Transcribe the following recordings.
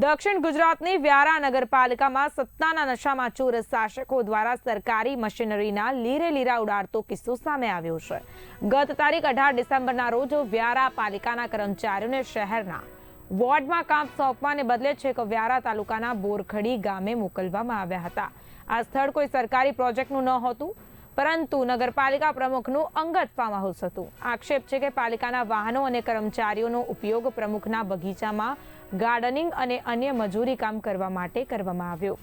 દક્ષિણ ગુજરાતની વ્યારા નગરપાલિકામાં સત્તાના નશામાં ચોર શાસકો દ્વારા સરકારી મશીનરીના લીરે લીરા ઉડાડતો કિસ્સો સામે આવ્યો છે. ગત તારીખ અઢાર ડિસેમ્બરના રોજ વ્યારા પાલિકાના કર્મચારીઓને શહેરના વોર્ડમાં કામ સોંપવાને બદલે છેક વ્યારા તાલુકાના બોરખડી ગામે મોકલવામાં આવ્યા હતા. આ સ્થળ કોઈ સરકારી પ્રોજેક્ટનું ન હતું. પરંતુ નગરપાલિકા પ્રમુખનું અંગત ફાર્મહાઉસ હતું. આક્ષેપ છે કે પાલિકાના વાહનો અને કર્મચારીઓનો ઉપયોગ પ્રમુખના બગીચામાં ગાર્ડનિંગ અને અન્ય મજૂરી કામ કરવા માટે કરવામાં આવ્યો.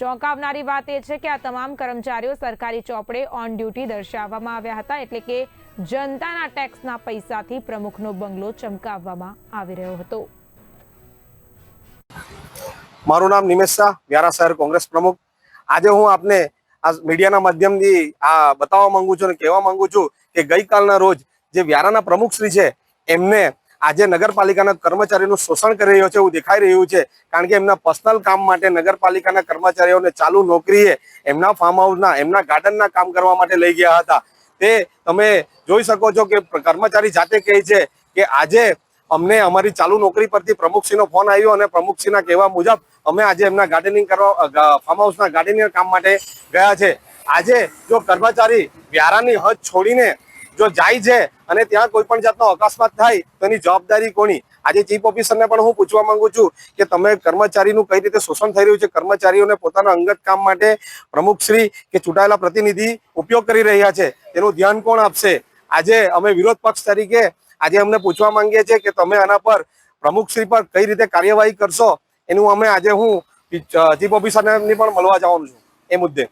ચોંકાવનારી વાત એ છે કે આ તમામ કર્મચારીઓ સરકારી ચોપડે ઓન ડ્યુટી દર્શાવવામાં આવ્યા હતા એટલે કે જનતાના ટેક્સના પૈસાથી પ્રમુખનો બંગલો ચમકાવવામાં આવી રહ્યો હતો. મારું નામ નિમેશ શાહ, વ્યારા શહેર કોંગ્રેસ પ્રમુખ. આજે હું આપને આ મીડિયાના માધ્યમથી આ બતાવવા માંગુ છું અને કહેવા માંગુ છું કે ગઈકાલના રોજ જે વ્યારાના પ્રમુખશ્રી છે, એમને આજે નગરપાલિકાના કર્મચારીનું શોષણ કરી રહ્યો છે એવું દેખાઈ રહ્યું છે. કારણ કે એમના પર્સનલ કામ માટે નગરપાલિકાના કર્મચારીઓને ચાલુ નોકરીએ એમના ફાર્મ હાઉસના એમના ગાર્ડનના કામ કરવા માટે લઈ ગયા હતા. તે તમે જોઈ શકો છો કે કર્મચારી જાતે કહે છે કે આજે અમને અમારી ચાલુ નોકરી પરથી પ્રમુખશ્રીનો ફોન આવ્યો અને પ્રમુખશ્રીના કહેવા મુજબ અમે આજે એમના ગાર્ડનિંગ કરવા ફાર્મ હાઉસના ગાર્ડનિંગ કામ માટે ગયા છે. આજે જો કર્મચારી વ્યારાની હદ છોડીને જો જાય છે અને ત્યાં કોઈ પણ જાતનો અકસ્માત થાય, તો એની જવાબદારી કોની? આજે ચીફ ઓફિસરને પણ હું પૂછવા માંગુ છું કે તમે કર્મચારીનું કઈ રીતે શોષણ થઈ રહ્યું છે? કર્મચારીઓને પોતાના અંગત કામ માટે પ્રમુખશ્રી કે ચૂંટાયેલા પ્રતિનિધિ ઉપયોગ કરી રહ્યા છે. તેનું ધ્યાન કોણ આપશે? આજે અમે વિરોધ પક્ષ તરીકે આજે અમને પૂછવા માંગીએ છીએ કે તમે આના પર પ્રમુખશ્રી પર કઈ રીતે કાર્યવાહી કરશો? એનું અમે આજે હું ચીફ ઓફિસરને પણ મળવા જવાનું છું. એ મુદ્દે.